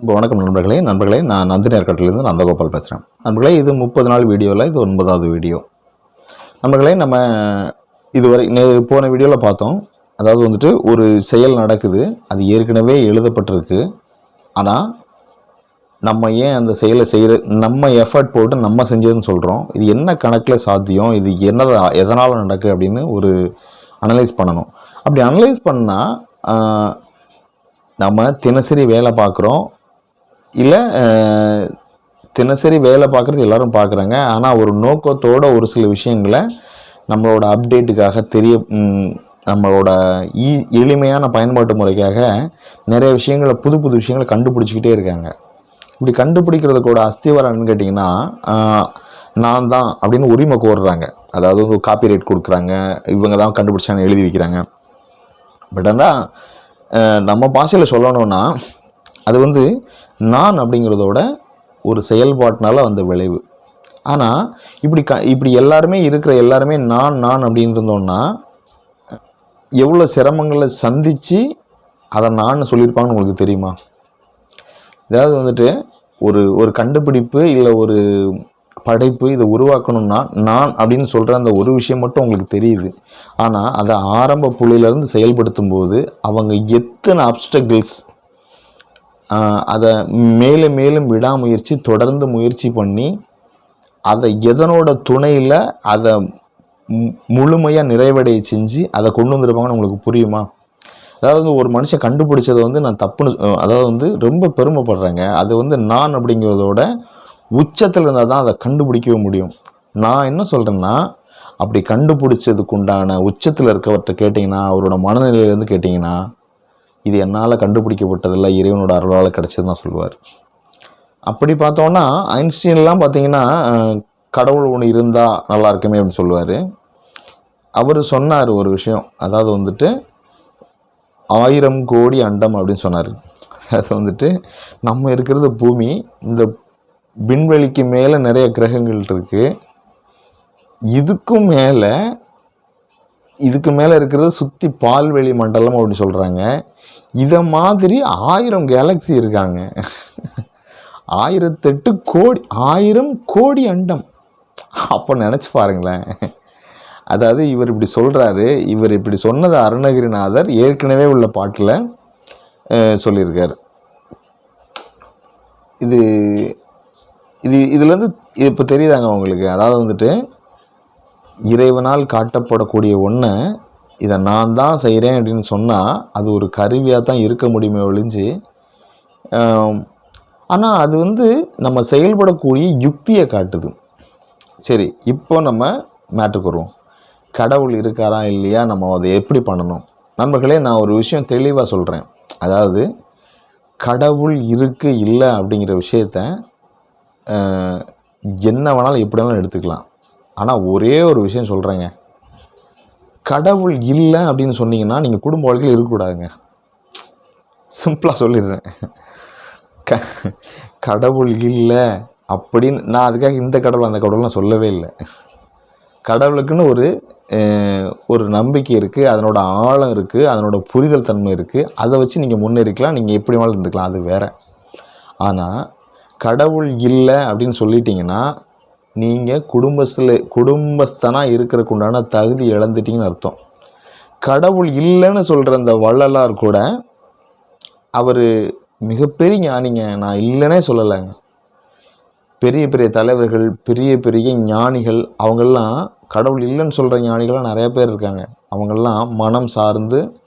இப்போ வணக்கம் நண்பர்களே. நண்பர்களே நான் நந்தினி அறக்கட்டளையிலேருந்து நந்தகோபால் பேசுகிறேன் நண்பர்களே இது முப்பது நாள் வீடியோவில் இது ஒன்பதாவது வீடியோ. நண்பர்களே நம்ம இதுவரை நே- போன வீடியோவில் பார்த்தோம். அதாவது வந்துட்டு ஒரு செயல் நடக்குது. அது ஏற்கனவே எழுதப்பட்டிருக்கு. ஆனால் நம்ம ஏன் அந்த செயலை செய்கிற நம்ம எஃபர்ட் போட்டு நம்ம செஞ்சதுன்னு சொல்கிறோம் இது என்ன கணக்கில் சாத்தியம்? இது என்ன எதனால் நடக்கு அப்படின்னு ஒரு அனலைஸ் பண்ணணும். அப்படி அனலைஸ் பண்ணால் நம்ம தினசரி வேலை பார்க்குறோம். இல்லை தினசரி வேலை பார்க்குறது எல்லாரும் பார்க்குறாங்க. ஆனால் ஒரு நோக்கத்தோட ஒரு சில விஷயங்களை நம்மளோட அப்டேட்டுக்காக தெரிய நம்மளோட ஈ எளிமையான பயன்பாட்டு முறைக்காக நிறைய விஷயங்களை புது புது விஷயங்களை கண்டுபிடிச்சிக்கிட்டே இருக்காங்க. இப்படி கண்டுபிடிக்கிறதுக்கோட அஸ்திவாரம்னு கேட்டிங்கன்னா நான் தான் அப்படின்னு உரிமை கோடுறாங்க அதாவது காப்பி ரைட் கொடுக்குறாங்க. இவங்க தான் கண்டுபிடிச்சாங்க எழுதி வைக்கிறாங்க. பட் ஆனால் நம்ம பாஷையில் சொல்லணும்னா அது வந்து நான் அப்படிங்கிறதோட ஒரு செயல்பாட்டினால வந்த விளைவு. ஆனால் இப்படி க இப்படி எல்லாருமே இருக்கிற எல்லாருமே நான் நான் அப்படின்னு இருந்தோம்னா எவ்வளோ சிரமங்களை சந்தித்து அதை நான் சொல்லியிருப்பாங்கன்னு உங்களுக்கு தெரியுமா? இதாவது வந்துட்டு ஒரு ஒரு கண்டுபிடிப்பு இல்லை ஒரு படைப்பு இதை உருவாக்கணும்னா நான் அப்படின்னு சொல்கிற அந்த ஒரு விஷயம் மட்டும் உங்களுக்கு தெரியுது. ஆனால் அதை ஆரம்ப புள்ளியிலேருந்து செயல்படுத்தும் போது அவங்க எத்தனை அப்டக்கிள்ஸ் அதை மேலும் மேலும் விடாமுயற்சி தொடர்ந்து முயற்சி பண்ணி அதை எதனோட துணையில் அதை முழுமையாக நிறைவடைய செஞ்சு அதை கொண்டு வந்துருப்பாங்கன்னு உங்களுக்கு புரியுமா? அதாவது ஒரு மனுஷன் கண்டுபிடிச்சதை வந்து நான் தப்புன்னு அதாவது வந்து ரொம்ப பெருமைப்படுறேங்க. அது வந்து நான் அப்படிங்கிறதோட உச்சத்தில் இருந்தால் தான் அதை கண்டுபிடிக்கவே முடியும். நான் என்ன சொல்கிறேன்னா அப்படி கண்டுபிடிச்சதுக்கு உண்டான உச்சத்தில் இருக்கவர்கிட்ட கேட்டிங்கன்னா அவரோட மனநிலையிலேருந்து கேட்டிங்கன்னா இது என்னால் கண்டுபிடிக்கப்பட்டதில்ல இறைவனோட அருளால் கிடச்சது தான் சொல்லுவார். அப்படி பார்த்தோன்னா ஐன்ஸ்டீன்லாம் பார்த்தீங்கன்னா கடவுள் ஒன்று இருந்தால் நல்லா இருக்குமே அப்படின்னு சொல்லுவார். அவர் சொன்னார் ஒரு விஷயம். அதாவது வந்துட்டு ஆயிரம் கோடி அண்டம் அப்படின்னு சொன்னார். அது வந்துட்டு நம்ம இருக்கிறது பூமி இந்த விண்வெளிக்கு மேலே நிறைய கிரகங்கள் இருக்குது இதுக்கும் மேலே இதுக்கு மேலே இருக்கிறது சுற்றி பால்வெளி மண்டலம் அப்படின்னு சொல்கிறாங்க இதை மாதிரி ஆயிரம் கேலக்ஸி இருக்காங்க. ஆயிரத்தெட்டு கோடி ஆயிரம் கோடி அண்டம். அப்போ நினச்சி பாருங்களேன். அதாவது இவர் இப்படி சொல்கிறாரு இவர் இப்படி சொன்னது அருணகிரிநாதர் ஏற்கனவே உள்ள பாட்டில் சொல்லியிருக்கார். இது இது இதுலேருந்து இப்போ தெரியுதாங்க உங்களுக்கு? அதாவது வந்துட்டு இறைவனால் காட்டப்படக்கூடிய ஒன்றை இதை நான் தான் செய்கிறேன் அப்படின்னு சொன்னால் அது ஒரு கருவியாக தான் இருக்க முடியுமே ஒழிஞ்சு ஆனால் அது வந்து நம்ம செயல்படக்கூடிய யுக்தியை காட்டுது. சரி இப்போ நம்ம மேட்டுக்கு வருவோம். கடவுள் இருக்காரா இல்லையா? நம்ம அதை எப்படி பண்ணணும்? நண்பர்களே நான் ஒரு விஷயம் தெளிவாக சொல்கிறேன் அதாவது கடவுள் இருக்கு இல்லை அப்படிங்கிற விஷயத்த என்ன வேணாலும் எப்படி வேணாலும் எடுத்துக்கலாம். ஆனால் ஒரே ஒரு விஷயம் சொல்கிறேங்க கடவுள் இல்லை அப்படின்னு சொன்னீங்கன்னா நீங்கள் குடும்ப வாழ்க்கையில் இருக்கக்கூடாதுங்க. சிம்பிளாக சொல்லிடுறேன். க கடவுள் இல்லை அப்படின்னு நான் அதுக்காக இந்த கடவுள் அந்த கடவுள்லாம் சொல்லவே இல்லை. கடவுளுக்குன்னு ஒரு ஒரு நம்பிக்கை இருக்குது அதனோட ஆழம் இருக்குது அதனோட புரிதல் தன்மை இருக்குது அதை வச்சு நீங்கள் முன்னேறிக்கலாம் நீங்கள் எப்படி வேணாலும் இருந்துக்கலாம் அது வேற. ஆனால் கடவுள் இல்லை அப்படின்னு சொல்லிட்டீங்கன்னா நீங்கள் குடும்பத்தில் குடும்பஸ்தனாக இருக்கிறக்குண்டான தகுதி இழந்துட்டீங்கன்னு அர்த்தம். கடவுள் இல்லைன்னு சொல்கிற அந்த வள்ளலார் கூட அவர் மிகப்பெரிய ஞானிங்க. நான் இல்லைன்னே சொல்லலைங்க. பெரிய பெரிய தலைவர்கள் பெரிய பெரிய ஞானிகள் அவங்கெல்லாம் கடவுள் இல்லைன்னு சொல்கிற ஞானிகள்லாம் நிறைய பேர் இருக்காங்க. அவங்கெல்லாம் மனம் சார்ந்து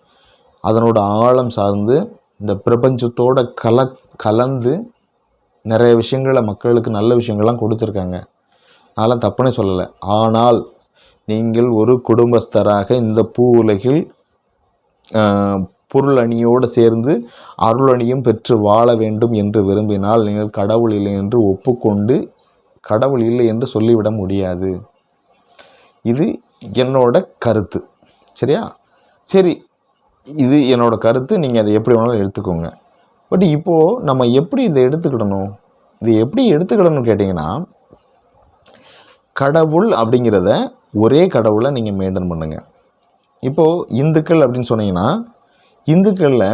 அதனோட ஆழம் சார்ந்து இந்த பிரபஞ்சத்தோட கல கலந்து நிறைய விஷயங்களை மக்களுக்கு நல்ல விஷயங்கள்லாம் கொடுத்துருக்காங்க. அதெல்லாம் தப்புனே சொல்லலை. ஆனால் நீங்கள் ஒரு குடும்பஸ்தராக இந்த பூ உலகில் பொருள் அணியோடு சேர்ந்து அருள் அணியும் பெற்று வாழ வேண்டும் என்று விரும்பினால் நீங்கள் கடவுள் இல்லை என்று ஒப்புக்கொண்டு கடவுள் இல்லை என்று சொல்லிவிட முடியாது. இது என்னோட கருத்து. சரியா? சரி இது என்னோட கருத்து. நீங்கள் அதை எப்படி வேணாலும் எடுத்துக்கோங்க. பட் இப்போது நம்ம எப்படி இதை எடுத்துக்கிடணும்? இது எப்படி எடுத்துக்கிடணும்னு கேட்டிங்கன்னா கடவுள் அப்படிங்கிறத ஒரே கடவுளை நீங்கள் மெயின்டைன் பண்ணுங்கள் இப்போது இந்துக்கள் அப்படின்னு சொன்னீங்கன்னா இந்துக்களில்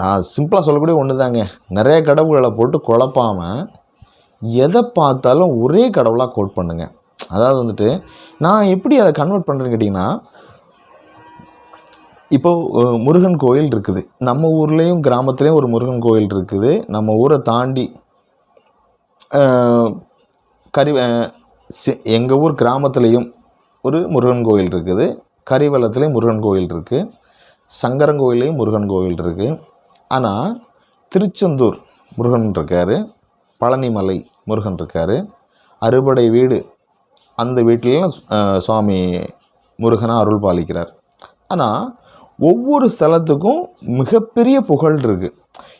நான் சிம்பிளாக சொல்லக்கூடிய ஒன்று தாங்க நிறைய கடவுள்களை போட்டு குழப்பாமல் எதை பார்த்தாலும் ஒரே கடவுளாக கோட் பண்ணுங்க. அதாவது வந்துட்டு நான் எப்படி அதை கன்வெர்ட் பண்ணுறேன்னு கேட்டிங்கன்னா இப்போது முருகன் கோயில் இருக்குது. நம்ம ஊர்லேயும் கிராமத்துலேயும் ஒரு முருகன் கோயில் இருக்குது. நம்ம ஊரை தாண்டி கரி எங்கள் ஊர் கிராமத்துலேயும் ஒரு முருகன் கோயில் இருக்குது. கரிவலத்துலேயும் முருகன் கோயில் இருக்குது சங்கரங்கோயிலையும் முருகன் கோயில் இருக்குது ஆனால் திருச்செந்தூர் முருகன் இருக்கார். பழனிமலை முருகன் இருக்கார். அறுபடை வீடு அந்த வீட்டிலலாம் சுவாமி முருகனாக அருள் பாலிக்கிறார். ஆனால் ஒவ்வொரு ஸ்தலத்துக்கும் மிகப்பெரிய புகழ் இருக்குது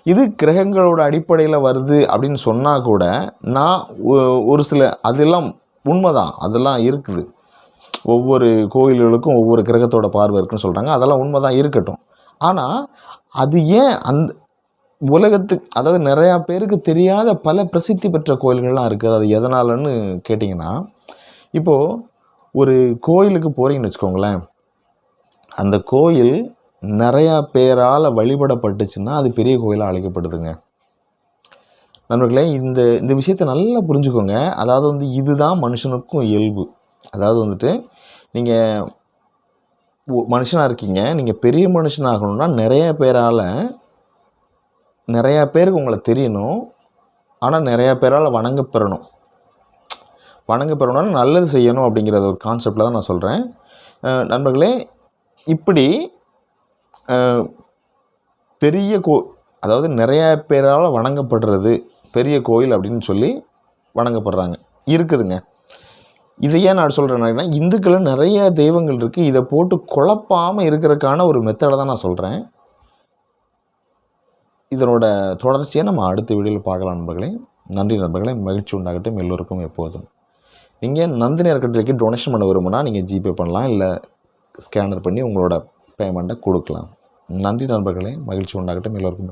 இது கிரகங்களோட அடிப்படையில் வருது அப்படின்னு சொன்னால் கூட நான் ஒ- ஒரு சில அதெல்லாம் உண்மைதான். அதெல்லாம் இருக்குது. ஒவ்வொரு கோயில்களுக்கும் ஒவ்வொரு கிரகத்தோட பார்வை இருக்குன்னு சொல்கிறாங்க அதெல்லாம் உண்மை தான் இருக்கட்டும். ஆனால் அது ஏன் அந்த உலகத்துக்கு அதாவது நிறையா பேருக்கு தெரியாத பல பிரசித்தி பெற்ற கோயில்கள்லாம் இருக்குது. அது எதனாலன்னு கேட்டிங்கன்னா இப்போது ஒரு கோயிலுக்கு போகிறீங்கன்னு வச்சுக்கோங்களேன். அந்த கோயில் நிறையா பேரால் வழிபடப்பட்டுச்சுன்னா அது பெரிய கோயிலாக அழைக்கப்படுதுங்க. நண்பர்களே இந்த இந்த விஷயத்தை நல்லா புரிஞ்சுக்கோங்க. அதாவது வந்து இதுதான் மனுஷனுக்கும் இயல்பு. அதாவது வந்துட்டு நீங்கள் மனுஷனாக இருக்கீங்க. நீங்கள் பெரிய மனுஷனாகணும்னா நிறைய பேரால் நிறையா பேருக்கு உங்களை தெரியணும். ஆனால் நிறையா பேரால் வணங்கப்பெறணும் வணங்கப்பெறணும்னா நல்லது செய்யணும் அப்படிங்கிறத ஒரு கான்செப்டில் தான் நான் சொல்கிறேன் நண்பர்களே இப்படி பெரிய கோ அதாவது நிறைய பேரால் வணங்கப்படுறது பெரிய கோயில் அப்படின்னு சொல்லி வணங்கப்படுறாங்க. இருக்குதுங்க. இதை ஏன் நான் சொல்கிறேன்னா இந்துக்களில் நிறைய தெய்வங்கள் இருக்குது இதை போட்டு குழப்பாமல் இருக்கிறதுக்கான ஒரு மெத்தடை தான் நான் சொல்கிறேன் இதனோட தொடர்ச்சியை நம்ம அடுத்த வீடியோவில் பார்க்கலாம் நண்பர்களே. நன்றி நண்பர்களே. மகிழ்ச்சி உண்டாகட்டும் எல்லோருக்கும் எப்போதும். நீங்கள் நந்தினி அறக்கட்டளைக்கு டொனேஷன் பண்ண விரும்புனா நீங்கள் ஜிபே பண்ணலாம். இல்லை ஸ்கேனர் பண்ணி உங்களோட பேமெண்ட்டை கொடுக்கலாம். நன்றி நண்பர்களே. மகிழ்ச்சி உண்டாகட்டும். எல்லோருக்கும்